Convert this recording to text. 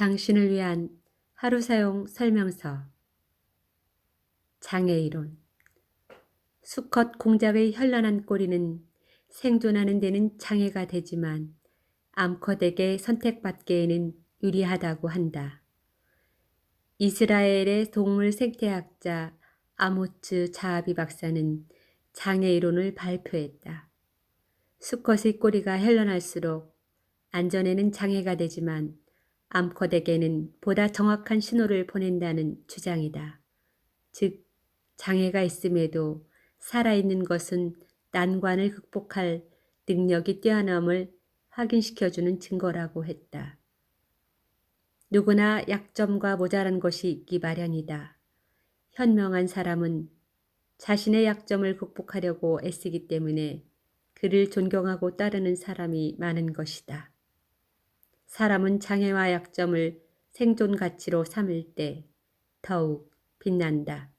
당신을 위한 하루 사용 설명서 장애이론 수컷 공작의 현란한 꼬리는 생존하는 데는 장애가 되지만 암컷에게 선택받기에는 유리하다고 한다. 이스라엘의 동물 생태학자 아모츠 자하비 박사는 장애이론을 발표했다. 수컷의 꼬리가 현란할수록 안전에는 장애가 되지만 암컷에게는 보다 정확한 신호를 보낸다는 주장이다. 즉, 장애가 있음에도 살아있는 것은 난관을 극복할 능력이 뛰어남을 확인시켜주는 증거라고 했다. 누구나 약점과 모자란 것이 있기 마련이다. 현명한 사람은 자신의 약점을 극복하려고 애쓰기 때문에 그를 존경하고 따르는 사람이 많은 것이다. 사람은 장애와 약점을 생존 가치로 삼을 때 더욱 빛난다.